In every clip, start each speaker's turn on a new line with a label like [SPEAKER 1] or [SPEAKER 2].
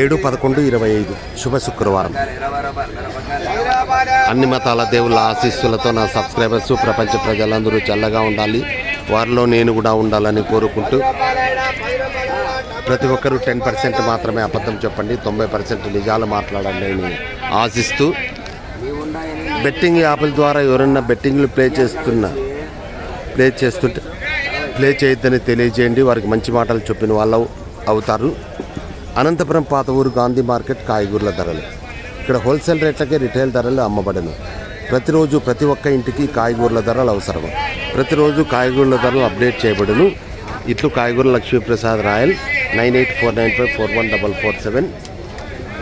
[SPEAKER 1] ఏడు పదకొండు ఇరవై ఐదు. శుభ శుక్రవారం. అన్ని మతాల దేవుళ్ళ ఆశీస్సులతో నా సబ్స్క్రైబర్స్ ప్రపంచ ప్రజలందరూ చల్లగా ఉండాలి. వారిలో నేను కూడా ఉండాలని కోరుకుంటూ ప్రతి ఒక్కరూ టెన్ పర్సెంట్ మాత్రమే అబద్ధం చెప్పండి. తొంభై పర్సెంట్ నిజాలు మాట్లాడండి అని ఆశిస్తూ బెట్టింగ్ యాప్ల ద్వారా ఎవరైనా బెట్టింగ్లు ప్లే చేస్తున్నా ప్లే చేస్తుంటే ప్లే చేయొద్దని తెలియజేయండి. వారికి మంచి మాటలు చెప్పిన వాళ్ళు అవుతారు. అనంతపురం పాత ఊరు గాంధీ మార్కెట్ కాయగూరల ధరలు. ఇక్కడ హోల్సేల్ రేట్లకే రిటైల్ ధరలు అమ్మబడను. ప్రతిరోజు ప్రతి ఒక్క ఇంటికి కాయగూరల ధరలు అవసరం. ప్రతిరోజు కాయగూరల ధరలు అప్డేట్ చేయబడును. ఇట్లు కాయగూర Lakshmiprasad Rayal nine eight four nine five four one double four seven.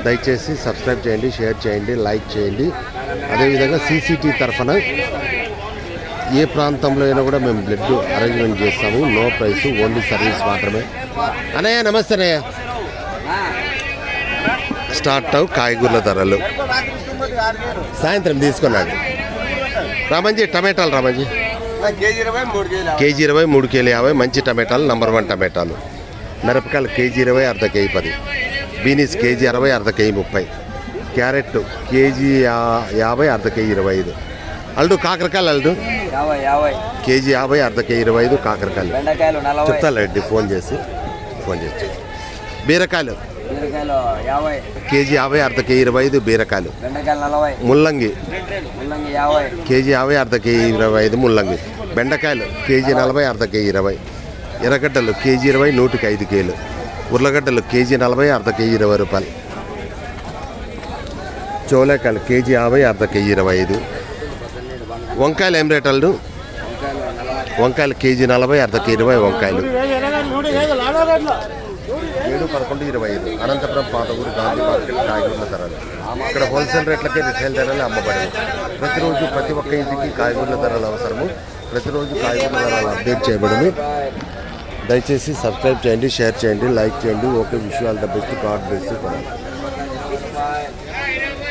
[SPEAKER 1] దయచేసి సబ్స్క్రైబ్ చేయండి షేర్ చేయండి లైక్ చేయండి. అదేవిధంగా సీసీటీ తరఫున ఏ ప్రాంతంలో అయినా కూడా మేము బ్లడ్ అరేంజ్మెంట్ చేస్తాము. నో ప్రైస్ ఓన్లీ సర్వీస్ మాత్రమే. అనయ్య నమస్తే అనయ్య స్టార్ట్ అవు కాయగూరల ధరలు. సాయంత్రం తీసుకున్నాడు. రామంజీ టమాటాలు రామంజీ.
[SPEAKER 2] కేజీ ఇరవై మూడు
[SPEAKER 1] కేజీ యాభై మంచి టమాటాలు నంబర్ వన్ టమాటాలు. మిరపకాయలు కేజీ ఇరవై అర్ధ కేజీ పది. బీనీస్ కేజీ అరవై అర్ధ కేజీ ముప్పై. క్యారెట్ కేజీ యాభై అర్ధ కేజీ ఇరవై ఐదు. అల్డు కాకరకాయలు అల్డు
[SPEAKER 2] యాభై
[SPEAKER 1] కేజీ యాభై అర్ధ కేజీ ఇరవై ఐదు కాకరకాయలు. చెప్తానండి ఫోన్ చేసి ఫోన్ చేసి. బీరకాయలు. కేజీ యాభై అర్ధ కేజీ ఇరవై ఐదు బీరకాయలు. ముల్లంగి. కేజీ యాభై అర్ధ కేజీ ఇరవై ఐదు ముల్లంగి. బెండకాయలు కేజీ నలభై అర్ధ కేజీ ఇరవై. ఎర్రగడ్డలు కేజీ ఇరవై నూటికి ఐదు కేలు. ఉర్లగడ్డలు కేజీ నలభై అర్ధ కేజీ ఇరవై రూపాయలు. చోలేకాయలు కేజీ యాభై అర్ధ కేజీ ఇరవై ఐదు. వంకాయలు ఏం రేట్ వాళ్ళు వంకాయలు కేజీ నలభై అర్ధ కేజీ ఇరవై వంకాయలు. ఏడు పదకొండు ఇరవై ఐదు. అనంతపురం పాత ఊరు గాంధీ మార్కెట్ కాయగూరల ధరలు ఇక్కడ హోల్సేల్ రేట్లకే రిటైల్ ధరలు అమ్మబడి ప్రతిరోజు ప్రతి ఒక్క ఇంటికి కాయగూరల ధరలు అవసరము. ప్రతిరోజు కాయగూరల ధరలు అప్డేట్ చేయబడును. దయచేసి సబ్స్క్రైబ్ చేయండి షేర్ చేయండి లైక్ చేయండి. ఓకే విషయాలు ద బెస్ట్ గాడ్ బెస్ట్